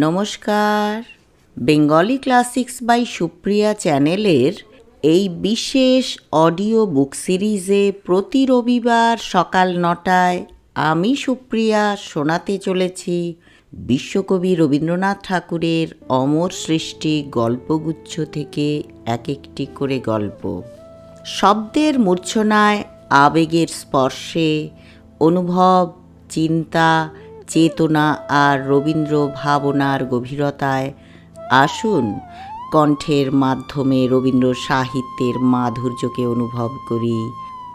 নমস্কার। Bengali classics by Supriya চ্যানেলের এই বিশেষ অডিও বুক সিরিজে প্রতি রবিবার সকাল নটায় আমি সুপ্রিয়া শোনাতে চলেছি বিশ্বকবি রবীন্দ্রনাথ ঠাকুরের অমর সৃষ্টি গল্পগুচ্ছ থেকে এক একটি করে গল্প। শব্দের মূর্ছনায় আবেগের স্পর্শে অনুভব, চিন্তা চেতনা আর রবীন্দ্র ভাবনার গভীরতায় আসুন কণ্ঠের মাধ্যমে রবীন্দ্র সাহিত্যের মাধুর্যকে অনুভব করি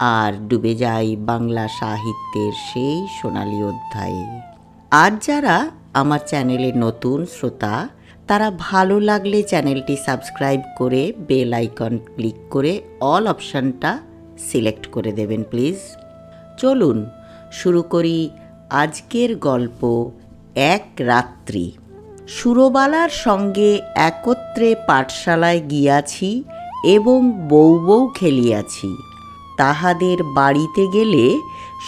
আর ডুবে যাই বাংলা সাহিত্যের সেই সোনালী অধ্যায়ে। আর যারা আমার চ্যানেলে নতুন শ্রোতা, তারা ভালো লাগলে চ্যানেলটি সাবস্ক্রাইব করে বেল আইকন ক্লিক করে অল অপশানটা সিলেক্ট করে দেবেন প্লিজ। চলুন, শুরু করি আজকের গল্প এক রাত্রি। সুরবালার সঙ্গে একত্রে পাঠশালায় গিয়াছি এবং বউ বউ খেলিয়াছি। তাহাদের বাড়িতে গেলে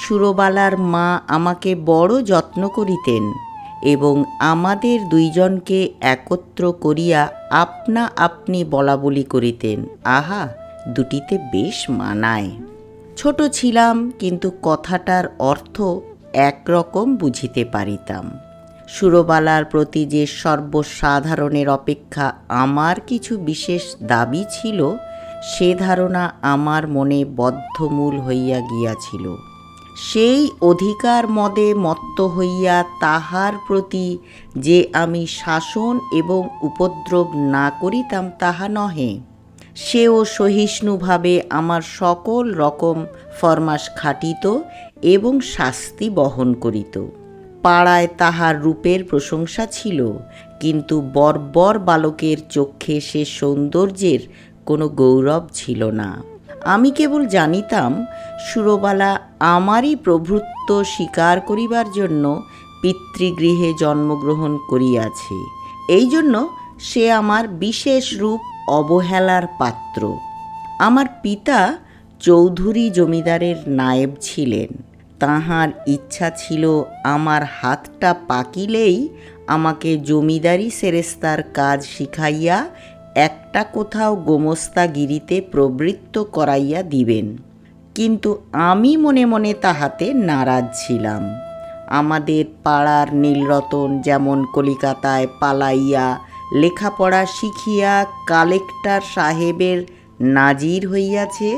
সুরবালার মা আমাকে বড় যত্ন করিতেন এবং আমাদের দুইজনকে একত্র করিয়া আপনা আপনি বলা বলি করিতেন। আহা, দুটিতে বেশ মানায়। ছোট ছিলাম, কিন্তু কথাটার অর্থ একরকম বুঝিতে পারিতাম। সুরবালার প্রতি যে সর্বসাধারণের অপেক্ষা আমার কিছু বিশেষ দাবি ছিল, সে ধারণা আমার মনে বদ্ধমূল হইয়া গিয়াছিল। সেই অধিকার মদে মত্ত হইয়া তাহার প্রতি যে আমি শাসন এবং উপদ্রব না করিতাম তাহা নহে। সেও সহিষ্ণুভাবে আমার সকল রকম ফরমাস খাটিত এবং শাস্তি বহন করিত। পাড়ায় তাহার রূপের প্রশংসা ছিল, কিন্তু বর্বর বালকের চক্ষে সে সৌন্দর্যের কোনো গৌরব ছিল না। আমি কেবল জানিতাম, সুরবালা আমারই প্রভুত্ব স্বীকার করিবার জন্য পিতৃগৃহে জন্মগ্রহণ করিয়াছে। এই জন্য সে আমার বিশেষ রূপ অবহেলার পাত্র। আমার পিতা চৌধুরী জমিদারের নায়েব ছিলেন। তাহার ইচ্ছা ছিল আমার হাতটা পাকিলেই আমাকে জমিদারি সেরেস্তার কাজ শিখাইয়া একটা কোথাও গোমস্তাগিরিতে প্রবৃত্ত করাইয়া দিবেন। কিন্তু আমি মনে মনে তাহাতে নারাজ ছিলাম। আমাদের পাড়ার নীলরতন যেমন কলিকাতায় পালাইয়া লেখাপড়া শিখিয়া কালেক্টর সাহেবের নাজির হইয়াছে,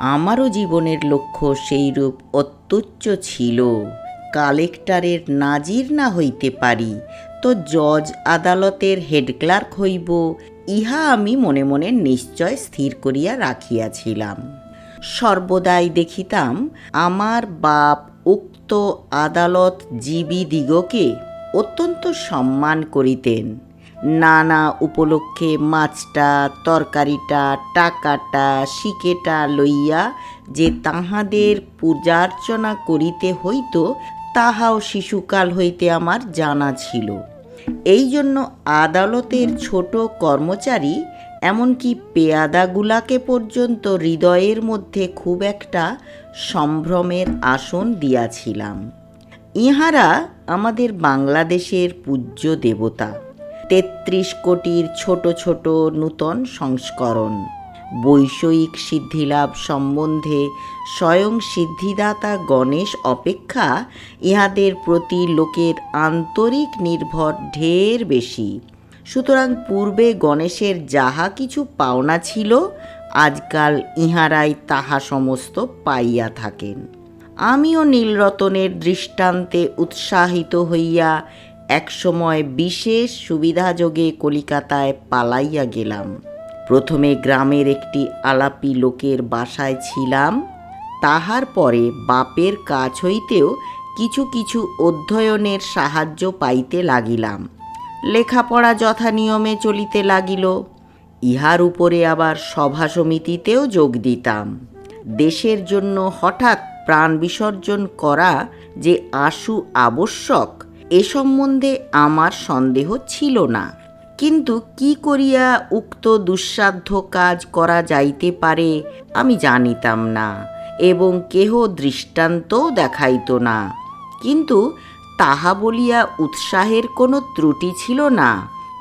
আমারও জীবনের লক্ষ্য সেইরূপ অত্যুচ্চ ছিল। কালেক্টরের নাজির না হইতে পারি, তো জজ আদালতের হেড ক্লার্ক হইব, ইহা আমি মনে মনে নিশ্চয় স্থির করিয়া রাখিয়াছিলাম। সর্বদাই দেখিতাম আমার বাপ উক্ত আদালত জীবী দিগকে অত্যন্ত সম্মান করিতেন। নানা উপলক্ষে মাছটা, তরকারিটা, টাকাটা, শিকেটা লইয়া যে তাহাদের পূজার্চনা করিতে হইত, তাহাও শিশুকাল হইতে আমার জানা ছিল। এই জন্য আদালতের ছোট কর্মচারী, এমনকি পেয়াদাগুলাকে পর্যন্ত হৃদয়ের মধ্যে খুব একটা সম্ভ্রমের আসন দিয়াছিলাম। ইহারা আমাদের বাংলাদেশের পূজ্য দেবতা। তেত্রিশ কোটির ছোট ছোট নূতন সংস্করণ। বৈষয়িক সিদ্ধিলাভ সম্বন্ধে স্বয়ং সিদ্ধিদাতা গণেশ অপেক্ষা ইহাদের প্রতি লোকের আন্তরিক নির্ভর ঢের বেশি। সুতরাং পূর্বে গণেশের যাহা কিছু পাওনা ছিল, আজকাল ইহারাই তাহা সমস্ত পাইয়া থাকেন। আমিও নীলরতনের দৃষ্টান্তে উৎসাহিত হইয়া একসময় বিশেষ সুবিধাযোগে কলিকাতায় পালাইয়া গেলাম। প্রথমে গ্রামের একটি আলাপি লোকের বাসায় ছিলাম। তাহার পরে বাপের কাছ হইতেও কিছু কিছু অধ্যয়নের সাহায্য পাইতে লাগিলাম। লেখাপড়া যথা নিয়মে চলিতে লাগিল। ইহার উপরে আবার সভা সমিতিতেও যোগ দিতাম। দেশের জন্য হঠাৎ প্রাণ বিসর্জন করা যে আশু আবশ্যক, এ সম্বন্ধে আমার সন্দেহ ছিল না। কিন্তু কি করিয়া উক্ত দুঃসাধ্য কাজ করা যাইতে পারে, আমি জানিতাম না, এবং কেহ দৃষ্টান্তও দেখাইত না। কিন্তু তাহা বলিয়া উৎসাহের কোনো ত্রুটি ছিল না।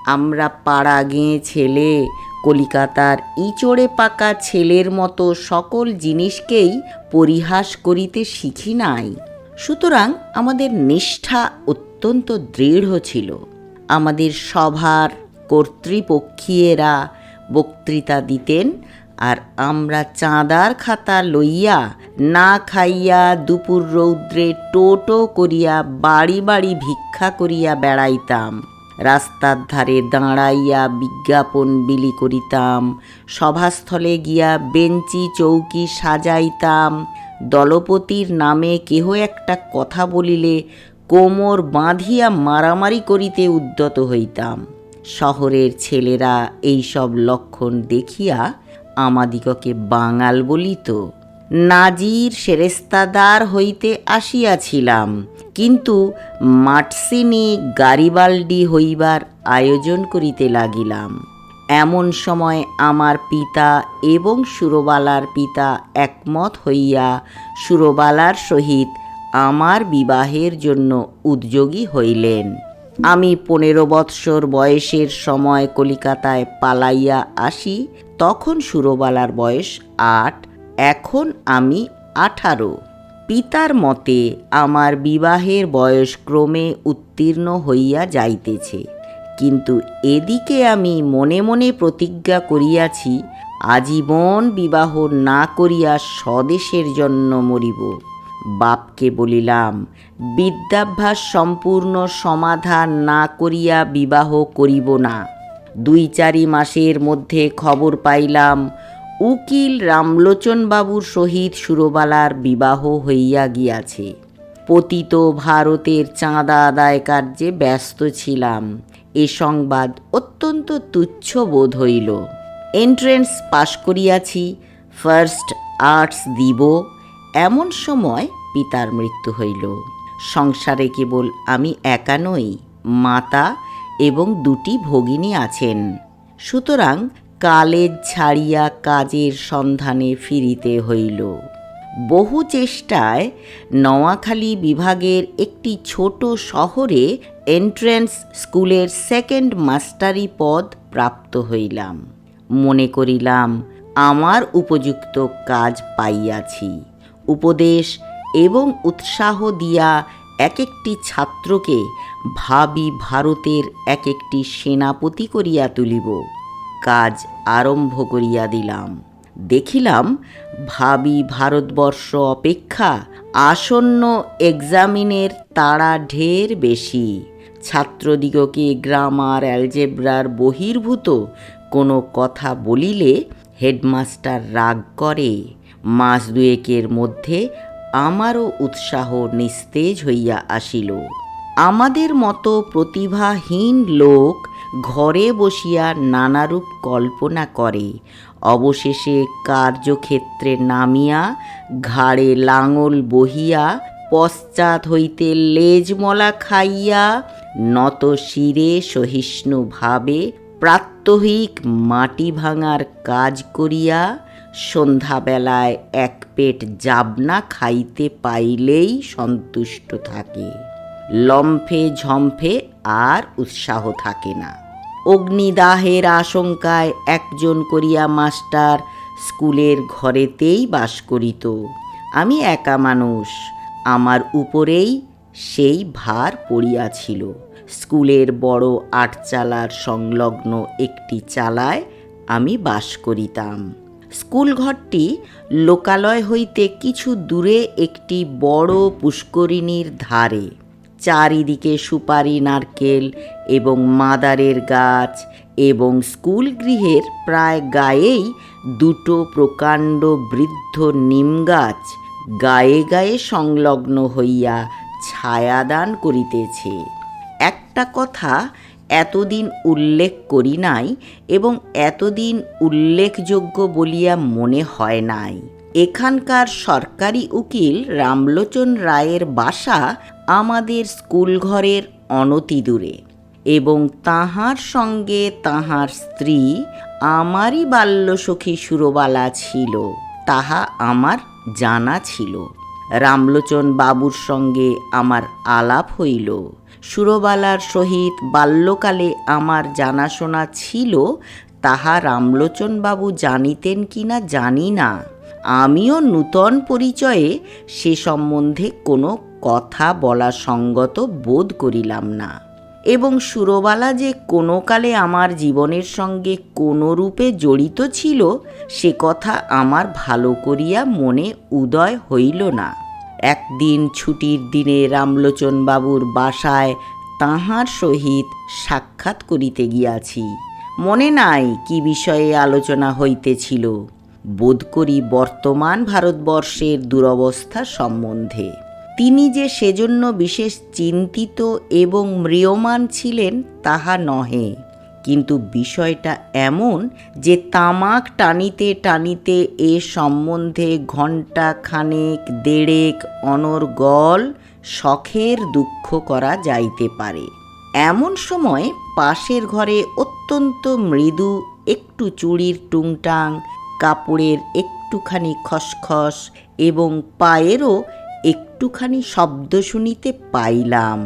আমরা পাড়া গেঁয়ে ছেলে, কলিকাতার ইচড়ে পাকা ছেলের মতো সকল জিনিসকেই পরিহাস করিতে শিখি নাই। সুতরাং আমাদের নিষ্ঠা অত্যন্ত দৃঢ় ছিল। আমাদের সভার কর্তৃপক্ষীয়েরা বক্তৃতা দিতেন আর আমরা চাঁদার খাতা লইয়া না খাইয়া দুপুর রৌদ্রে টোটো করিয়া বাড়ি বাড়ি ভিক্ষা করিয়া বেড়াইতাম। রাস্তার ধারে দাঁড়াইয়া বিজ্ঞাপন বিলি করিতাম। সভাস্থলে গিয়া বেঞ্চি চৌকি সাজাইতাম। দলপতির নামে কেহ একটা কথা বলিলে কোমর বাঁধিয়া মারামারি করিতে উদ্যত হইতাম। শহরের ছেলেরা এইসব লক্ষণ দেখিয়া আমাদিগকে বাঙাল বলিত। নাজির সেরেস্তাদার হইতে আসিয়াছিলাম, কিন্তু মাটসিনি গারিবাল্ডি হইবার আয়োজন করিতে লাগিলাম। এমন সময় আমার পিতা এবং সুরবালার পিতা একমত হইয়া সুরবালার সহিত আমার বিবাহের জন্য উদ্যোগী হইলেন। আমি পনেরো বৎসর বয়সের সময় কলিকাতায় পালাইয়া আসি, তখন সুরবালার বয়স আট, এখন আমি আঠারো। পিতার মতে আমার বিবাহের বয়স ক্রমে উত্তীর্ণ হইয়া যাইতেছে। কিন্তু এদিকে আমি মনে মনে প্রতিজ্ঞা করিয়াছি, আজীবন বিবাহ না করিয়া স্বদেশের জন্য মরিব। বাপকে বলিলাম, বিদ্যাভ্যাস সম্পূর্ণ সমাধান না করিয়া বিবাহ করিব না। দুই চারি মাসের মধ্যে খবর পাইলাম, উকিল রামলোচনবাবুর সহিত সুরবালার বিবাহ হইয়া গিয়াছে। পতিত ভারতের চাঁদা আদায় কার্যে ব্যস্ত ছিলাম। এ সংবাদ অত্যন্ত তুচ্ছ বোধ হইল। এন্ট্রেন্স পাশ করিয়াছি, ফার্স্ট আর্টস দিব। এমন সময় পিতার মৃত্যু হইল। সংসারে কেবল আমি একা নই, মাতা এবং দুটি ভগিনী আছেন। সুতরাং কালেজ ছাড়িয়া কাজের সন্ধানে ফিরিতে হইল। বহু চেষ্টায় নোয়াখালী বিভাগের একটি ছোট শহরে এন্ট্রেন্স স্কুলের সেকেন্ড মাস্টারি পদ প্রাপ্ত হইলাম। মনে করিলাম, আমার উপযুক্ত কাজ পাইয়াছি। উপদেশ এবং উৎসাহ দিয়া এক একটি ছাত্রকে ভাবি ভারতের এক একটি সেনাপতি করিয়া তুলিব। কাজ আরম্ভ করিয়া দিলাম। দেখিলাম ভাবি ভারতবর্ষ অপেক্ষা আসন্ন এক্সামিনের তাড়া ঢের বেশি। ছাত্রদিগকে গ্রামার, অ্যালজেব্রার বহির্ভূত কোনো কথা বলিলে হেডমাস্টার রাগ করে। মাস দুয়েকের মধ্যে আমারও উৎসাহ নিস্তেজ হইয়া আসিল। আমাদের মতো প্রতিভাহীন লোক ঘরে বসিয়া নানারূপ কল্পনা করে। অবশেষে কার্যক্ষেত্রে নামিয়া, ঘাড়ে লাঙল বহিয়া, পশ্চাৎ হইতে লেজমলা খাইয়া, নত শিরে সহিষ্ণুভাবে প্রাত্যহিক মাটি ভাঙার কাজ করিয়া সন্ধ্যাবেলায় এক পেট জাবনা খাইতে পাইলেই সন্তুষ্ট থাকে। লম্ফে ঝম্ফে আর উৎসাহ থাকে না। অগ্নিদাহের আশঙ্কায় একজন করিয়া মাস্টার স্কুলের ঘরেতেই বাস করিত। আমি একা মানুষ, আমার উপরেই সেই ভার পড়িয়াছিল। স্কুলের বড় আটচালার সংলগ্ন একটি চালায় আমি বাস করিতাম। স্কুল ঘরটি লোকালয় হইতে কিছু দূরে একটি বড় পুষ্করিণীর ধারে। চারিদিকে সুপারি, নারকেল এবং মাদারের গাছ এবং স্কুল গৃহের প্রায় গায়েই দুটো প্রকাণ্ড বৃদ্ধ নিম গাছ গায়ে গায়ে সংলগ্ন হইয়া ছায়াদান করিতেছে। একটা কথা এতদিন উল্লেখ করি নাই এবং এতদিন উল্লেখযোগ্য বলিয়া মনে হয় নাই। এখানকার সরকারি উকিল রামলোচন রায়ের বাসা আমাদের স্কুলঘরের অনতি দূরে এবং তাহার সঙ্গে তাহার স্ত্রী আমারই বাল্যসখী সুরবালা ছিল, তাহা আমার জানা ছিল। রামলোচন বাবুর সঙ্গে আমার আলাপ হইল। সুরবালার সহিত বাল্যকালে আমার জানাশোনা ছিল, তাহা রামলোচন বাবু জানিতেন কিনা জানি না। আমিও নূতন পরিচয়ে সে সম্বন্ধে কোনো কথা বলা সঙ্গত বোধ করিলাম না। এবং সুরবালা যে কোনো কালে আমার জীবনের সঙ্গে কোনো রূপে জড়িত ছিল, সে কথা আমার ভালো করিয়া মনে উদয় হইল না। একদিন ছুটির দিনে রামলোচন বাবুর বাসায় তাহার সহিত সাক্ষাৎ করিতে গিয়াছি। মনে নাই কি বিষয়ে আলোচনা হইতেছিল। বোধ করি বর্তমান ভারতবর্ষের দুরবস্থা সম্বন্ধে। তিনি যে সেজন্য বিশেষ চিন্তিত এবং ম্রিয়মান ছিলেন তাহা নহে। কিন্তু বিষয়টা এমন যে তামাক টানিতে টানিতে এ সম্বন্ধে ঘণ্টা খানেক দেড়েক অনর্গল শখের দুঃখ করা যাইতে পারে। এমন সময় পাশের ঘরে অত্যন্ত মৃদু একটু চুড়ির টুংটাং, কাপড়ের একটুখানি খসখস এবং পায়েরও একটুখানি শব্দ শুনিতে পাইলাম।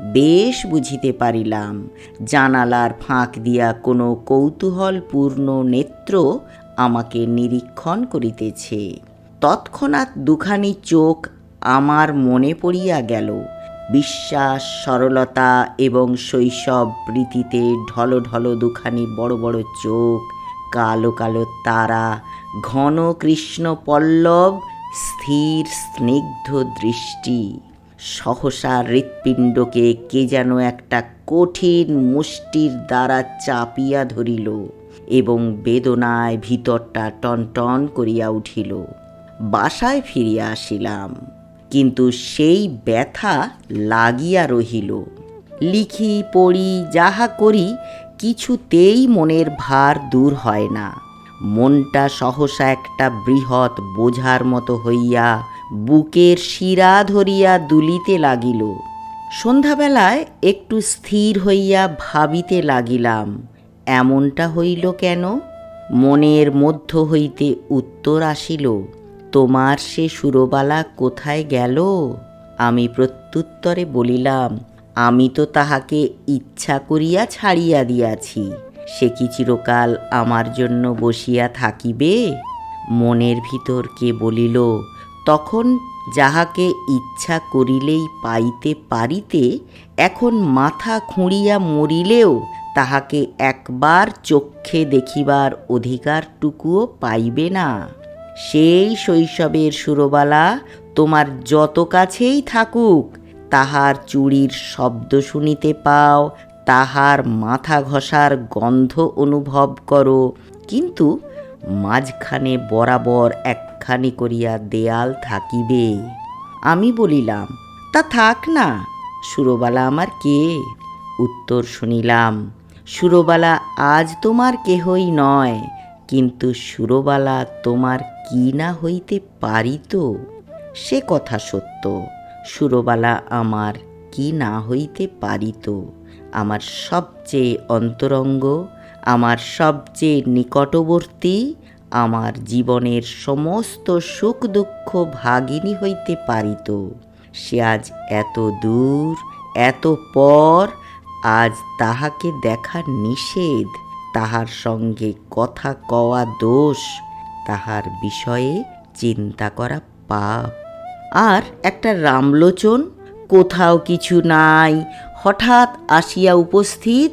বেশ বুঝিতে পারিলাম। জানালার ফাঁক দিয়া কোনো কৌতূহলপূর্ণ নেত্র আমাকে নিরীক্ষণ করিতেছে। তৎক্ষণাৎ দুখানি চোখ আমার মনে পড়িয়া গেল। বিশ্বাস, সরলতা এবং শৈশব প্রীতিতে ঢলো ঢলো দুখানি বড় বড় চোখ, কালো কালো তারা, ঘন কৃষ্ণ পল্লব, স্থির স্নিগ্ধ দৃষ্টি। সহসা হৃৎপিণ্ডকে কে যেন একটা কঠিন মুষ্টির দ্বারা চাপিয়া ধরিল এবং বেদনায় ভিতরটা টনটন করিয়া উঠিল। বাসায় ফিরিয়া আসিলাম, কিন্তু সেই ব্যথা লাগিয়া রহিল। লিখি, পড়ি, যাহা করি কিছুতেই মনের ভার দূর হয় না। মনটা সহসা একটা বৃহৎ বোঝার মতো হইয়া বুকের শিরা ধরিয়া দুলিতে লাগিল। সন্ধ্যাবেলায় একটু স্থির হইয়া ভাবিতে লাগিলাম, এমনটা হইল কেন? মনের মধ্য হইতে উত্তর আসিল, তোমার সে সুরবালা কোথায় গেল? আমি প্রত্যুত্তরে বলিলাম, আমি তো তাহাকে ইচ্ছা করিয়া ছাড়িয়া দিয়াছি, সে কি চিরকাল আমার জন্য বসিয়া থাকিবে? মনের ভিতর কে বলিল তখন যাহাকে ইচ্ছা করিলেই পাইতে পারিতে, এখন মাথা খুঁড়িয়া মরিলেও তাহাকে একবার চক্ষে দেখিবার অধিকারটুকুও পাইবে না। সেই শৈশবের সুরবালা তোমার যত কাছেই থাকুক, তাহার চুড়ির শব্দ শুনিতে পাও, তাহার মাথা ঘষার গন্ধ অনুভব করো। কিন্তু মাঝখানে বরাবর একখানি করিয়া দেয়াল থাকিবে। আমি বলিলাম, তা থাক না, সুরবালা আমার কে? উত্তর শুনিলাম, সুরবালা আজ তোমার কেহই নয়, কিন্তু সুরবালা তোমার কি না হইতে পারিত? সে কথা সত্য, সুরবালা আমার কি না হইতে পারিত? আমার সবচেয়ে অন্তরঙ্গ, আমার সবচেয়ে নিকটবর্তী আমার জীবনের সমস্ত সুখ দুঃখ ভাগিনী হইতে পারিত। সে আজ এত দূর, এত পর, আজ তাহাকে দেখা নিষেধ, তাহার সঙ্গে কথা কওয়া দোষ, তাহার বিষয়ে চিন্তা করা পাপ। আর একটা রামলোচন, কোথাও কিছু নাই, হঠাৎ আসিয়া উপস্থিত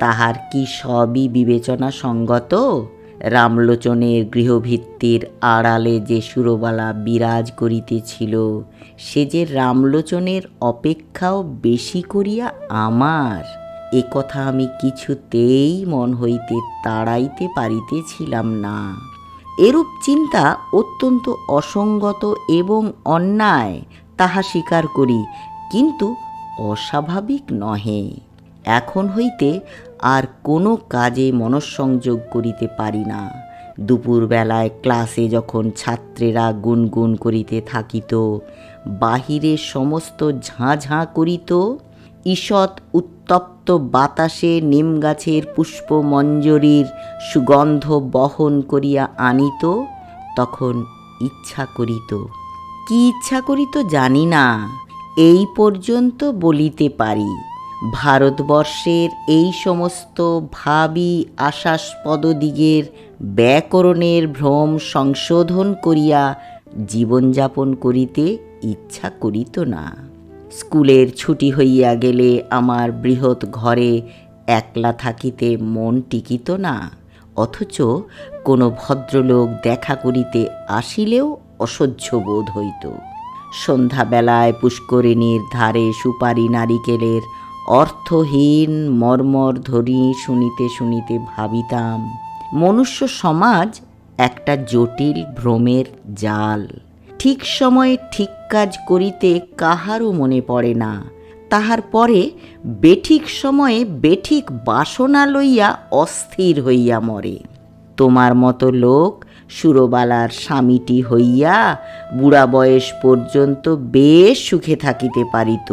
তাহার কি সবই বিবেচনা সঙ্গত রামলোচনের গৃহভিত্তির আড়ালে যে সুরবালা বিরাজ করিতেছিল, সে যে রামলোচনের অপেক্ষাও বেশি করিয়া আমার? এ কথা আমি কিছুতেই মন হইতে তাড়াইতে পারিতেছিলাম না। এরূপ চিন্তা অত্যন্ত অসঙ্গত এবং অন্যায় তাহা স্বীকার করি, কিন্তু অস্বাভাবিক নহে। এখন হইতে আর কোনো কাজে মনঃসংযোগ করিতে পারি না। দুপুরবেলায় ক্লাসে যখন ছাত্রেরা গুনগুন করিতে থাকিত, বাহিরে সমস্ত ঝাঁ ঝাঁ করিত, ঈষৎ উত্তপ্ত বাতাসে নিম গাছের পুষ্পমঞ্জরির সুগন্ধ বহন করিয়া আনিত, তখন ইচ্ছা করিত। কি ইচ্ছা করিত জানি না, এই পর্যন্ত বলিতে পারি। ভারতবর্ষের এই সমস্ত ভাবি আশাস্পদ দিগের ব্যাকরণের ভ্রম সংশোধন করিয়া জীবনযাপন করিতে ইচ্ছা করিত না। স্কুলের ছুটি হইয়া গেলে আমার বৃহৎ ঘরে একলা থাকিতে মন টিকিত না, অথচ কোনো ভদ্রলোক দেখা করিতে আসিলেও অসহ্য বোধ হইত। সন্ধ্যাবেলায় পুষ্করিণীর ধারে সুপারি নারিকেলের অর্থহীন মর্মর ধরি শুনিতে শুনিতে ভাবিতাম, মনুষ্য সমাজ একটা জটিল ভ্রমের জাল। ঠিক সময়ে ঠিক কাজ করিতে কাহারও মনে পড়ে না, তাহার পরে বেঠিক সময়ে বেঠিক বাসনা লইয়া অস্থির হইয়া মরে। তোমার মতো লোক সুরবালার স্বামীটি হইয়া বুড়া বয়স পর্যন্ত বেশ সুখে থাকিতে পারিত।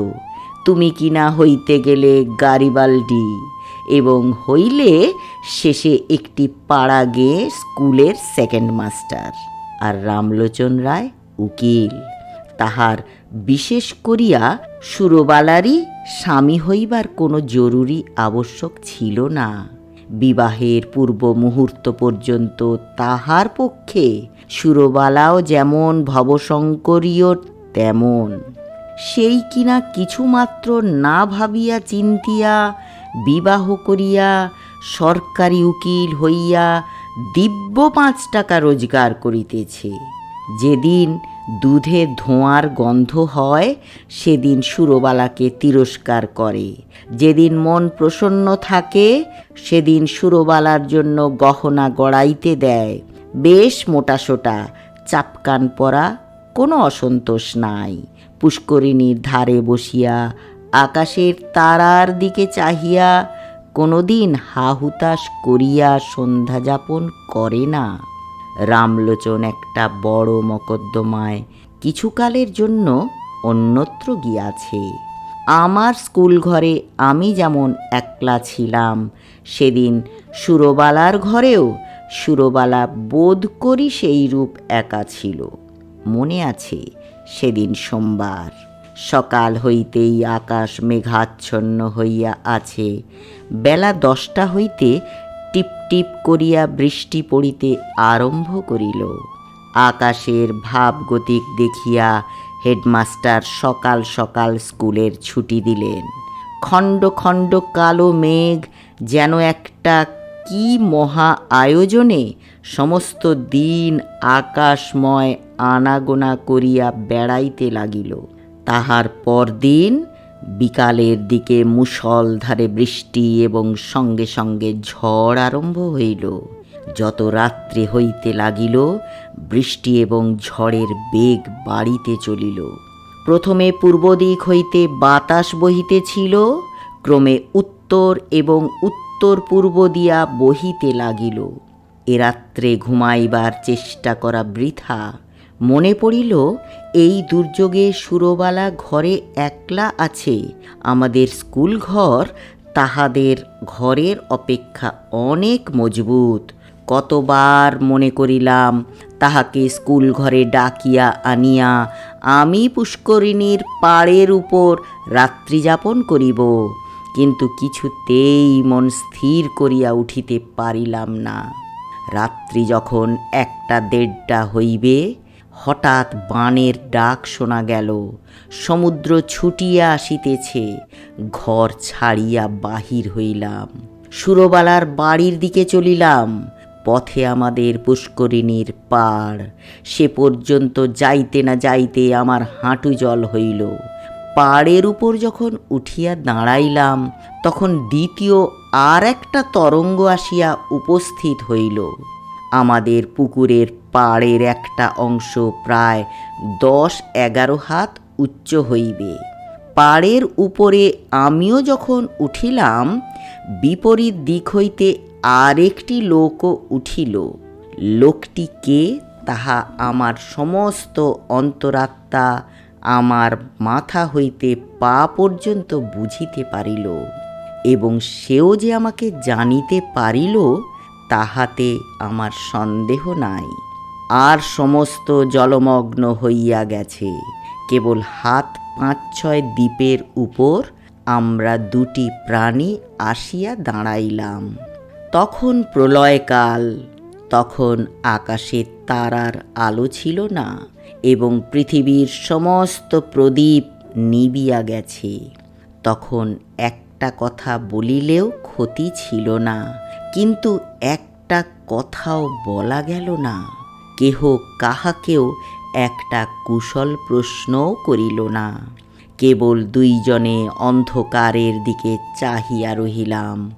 তুমি কিনা হইতে গেলে গারিবালডি? এবং হইলে শেষে একটি পাড়া গেয়ে স্কুলের সেকেন্ড মাস্টার। আর রামলোচন রায় উকিল। তাহার বিশেষ করিয়া সুরবালারই স্বামী হইবার কোনো জরুরি আবশ্যক ছিল না। বিবাহের পূর্ব মুহূর্ত পর্যন্ত তাহার পক্ষে সুরবালাও যেমন ভবশঙ্করীয় তেমন। সেই কিনা কিছুমাত্র না ভাবিয়া চিন্তিয়া, বিবাহ করিয়া, সরকারি উকিল হইয়া দিব্য পাঁচ টাকা রোজগার করিতেছে। যেদিন দুধে ধোঁয়ার গন্ধ হয়, সেদিন সুরবালাকে তিরস্কার করে। যেদিন মন প্রসন্ন থাকে, সেদিন সুরবালার জন্য গহনা গড়াইতে দেয়। বেশ মোটাসোটা চাপকান পরা, কোনো অসন্তোষ নাই। পুষ্করিণীর ধারে বসিয়া আকাশের তারার দিকে চাহিয়া কোনোদিন হাহুতাশ করিয়া সন্ধ্যা যাপন করে না। রামলোচন একটা বড় মকদ্দমায় কিছুকালের জন্য অন্যত্র গিয়াছে। আমার স্কুল ঘরে আমি যেমন একলা ছিলাম, সেদিন সুরবালার ঘরেও সুরবালা বোধ করি সেই রূপ একা ছিল। মনে আছে সেদিন সোমবার। সকাল হইতেই আকাশ মেঘাচ্ছন্ন হইয়া আছে। বেলা দশটা হইতে টিপ টিপ করিয়া বৃষ্টি পড়িতে আরম্ভ করিল। আকাশের ভাবগতিক দেখিয়া হেডমাস্টার সকাল সকাল স্কুলের ছুটি দিলেন। খণ্ড খণ্ড কালো মেঘ যেন একটা কি মহা আয়োজনে সমস্ত দিন আকাশময় আনাগোনা করিয়া বেড়াইতে লাগিল। তাহার পরদিন বিকালের দিকে মুষলধারে বৃষ্টি এবং সঙ্গে সঙ্গে ঝড় আরম্ভ হইল। যত রাত্রে হইতে লাগিল, বৃষ্টি এবং ঝড়ের বেগ বাড়িতে চলিল। প্রথমে পূর্ব দিক হইতে বাতাস বহিতেছিল, ক্রমে উত্তর এবং উত্তর পূর্ব দিয়া বহিতে লাগিল। এ রাত্রে ঘুমাইবার চেষ্টা করা বৃথা। মনে পড়িল, এই দুর্যোগে সুরবালা ঘরে একলা আছে, আমাদের স্কুল ঘর তাহাদের ঘরের অপেক্ষা অনেক মজবুত। কতবার মনে করিলাম, তাহাকে স্কুল ঘরে ডাকিয়া আনিয়া আমি পুষ্করিণীর পাড়ের উপর রাত্রিযাপন করিব, কিন্তু কিছুতেই মন স্থির করিয়া উঠিতে পারিলাম না। রাত্রি যখন একটা দেড়টা হইবে, হঠাৎ বানের ডাক শোনা গেল, সমুদ্র ছুটিয়া আসিতেছে, ঘর ছাড়িয়া বাহির হইলাম। সুরবালার বাড়ির দিকে চলিলাম, পথে আমাদের পুষ্করিণীর পাড়, সে পর্যন্ত যাইতে না যাইতে আমার হাঁটু জল হইল। পাড়ের উপর যখন উঠিয়া দাঁড়াইলাম, তখন দ্বিতীয় আর একটা তরঙ্গ আসিয়া উপস্থিত হইল। আমাদের পুকুরের পাড়ের একটা অংশ প্রায় দশ এগারো হাত উচ্চ হইবে। পাড়ের উপরে আমিও যখন উঠিলাম, বিপরীত দিক হইতে আরেকটি লোকও উঠিল। লোকটি কে, তাহা আমার সমস্ত অন্তরাত্মা আমার মাথা হইতে পা পর্যন্ত বুঝিতে পারিল এবং সেও যে আমাকে জানিতে পারিল, তাহাতে আমার সন্দেহ নাই। আর সমস্ত জলমগ্ন হইয়া গেছে। কেবল হাত পাঁচ ছয় দ্বীপের উপর আমরা দুটি প্রাণী আসিয়া দাঁড়াইলাম। তখন প্রলয়কাল, তখন আকাশে তারার আলো ছিল না। এবং পৃথিবীর সমস্ত প্রদীপ নিবিয়া গেছে। তখন একটা কথা বলিলেও ক্ষতি ছিল না, কিন্তু একটা কথাও বলা গেল না। কেহ কাহাকেও একটা কুশল প্রশ্নও করিল না। কেবল দুইজনে অন্ধকারের দিকে চাহিয়া রহিলাম।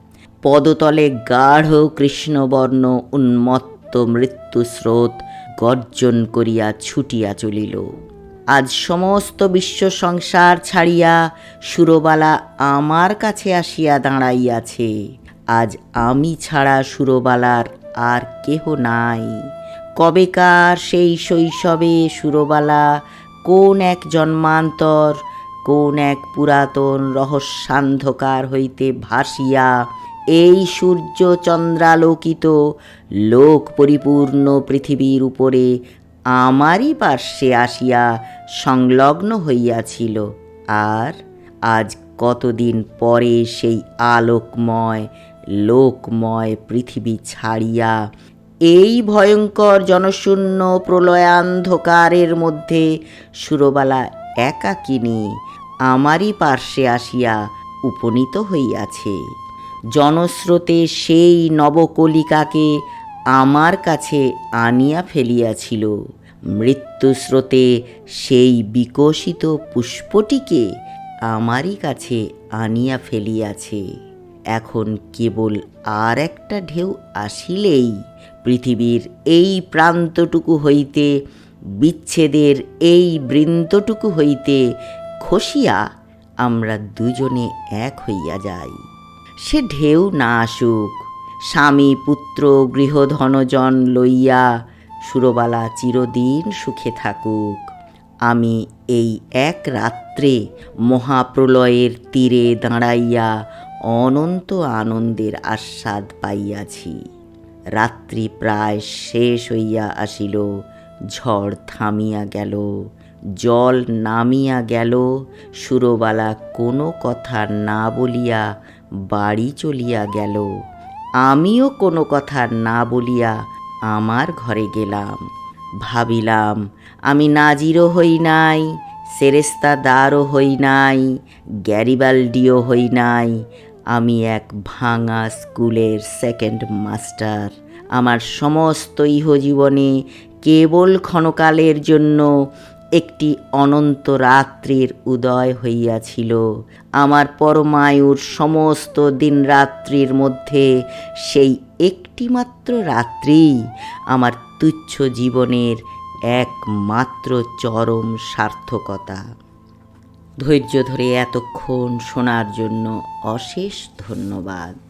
পদতলে গাঢ় কৃষ্ণবর্ণ উন্মত্ত মৃত্যুস্রোত গর্জন করিয়া ছুটিয়া চলিল। আজ সমস্ত বিশ্ব সংসার ছাড়িয়া সুরবালা আমার কাছে আসিয়া দাঁড়াইয়াছে। আজ আমি ছাড়া সুরবালার আর কেহ নাই। কবেকার সেই শৈশবে সুরবালা কোন এক জন্মান্তর, কোন এক পুরাতন রহস্যান্ধকার হইতে ভাসিয়া এই সূর্য চন্দ্রালোকিত লোক পরিপূর্ণ পৃথিবীর উপরে আমারই পার্শ্বে আসিয়া সংলগ্ন হইয়াছিল। আর আজ কতদিন পরে সেই আলোকময়, লোকময় পৃথিবী ছাড়িয়া এই ভয়ঙ্কর জনশূন্য প্রলয়ান্ধকারের মধ্যে সুরবালা একাকিনী আমারই পার্শ্বে আসিয়া উপনীত হইয়াছে। জনস্রোতে সেই নবকলিকাকে আমার কাছে আনিয়া ফেলিয়াছিল। মৃত্যুস্রোতে সেই বিকশিত পুষ্পটিকে আমারই কাছে আনিয়া ফেলিয়াছে। এখন কেবল আর একটা ঢেউ আসিলেই পৃথিবীর এই প্রান্তটুকু হইতে, বিচ্ছেদের এই বৃন্তটুকু হইতে খসিয়া আমরা দুজনে এক হইয়া যাই। সে ঢেউ না আসুক। স্বামী, পুত্র, গৃহধনজন লইয়া সুরবালা চিরদিন সুখে থাকুক। আমি এই এক রাত্রে মহাপ্রলয়ের তীরে দাঁড়াইয়া অনন্ত আনন্দের আস্বাদ পাইয়াছি। রাত্রি প্রায় শেষ হইয়া আসিল, ঝড় থামিয়া গেল, জল নামিয়া গেল, সুরবালা কোনো কথা না বলিয়া বাড়ি চলিয়া গেল। আমিও কোনো কথা না বলিয়া আমার ঘরে গেলাম। ভাবিলাম, আমি নাজিরও হই নাই সেরেস্তাদারও হই নাই, গ্যারিবাল্ডিও হই নাই। আমি এক ভাঙা স্কুলের সেকেন্ড মাস্টার। আমার সমস্ত ইহজীবনে কেবল ক্ষণকালের জন্য একটি অনন্ত রাত্রির উদয় হইয়াছিল। আমার পরমায়ুর সমস্ত দিন রাত্রির মধ্যে সেই একটিমাত্র রাত্রি আমার তুচ্ছ জীবনের একমাত্র চরম সার্থকতা। ধৈর্য ধরে এতক্ষণ শোনার জন্য অশেষ ধন্যবাদ।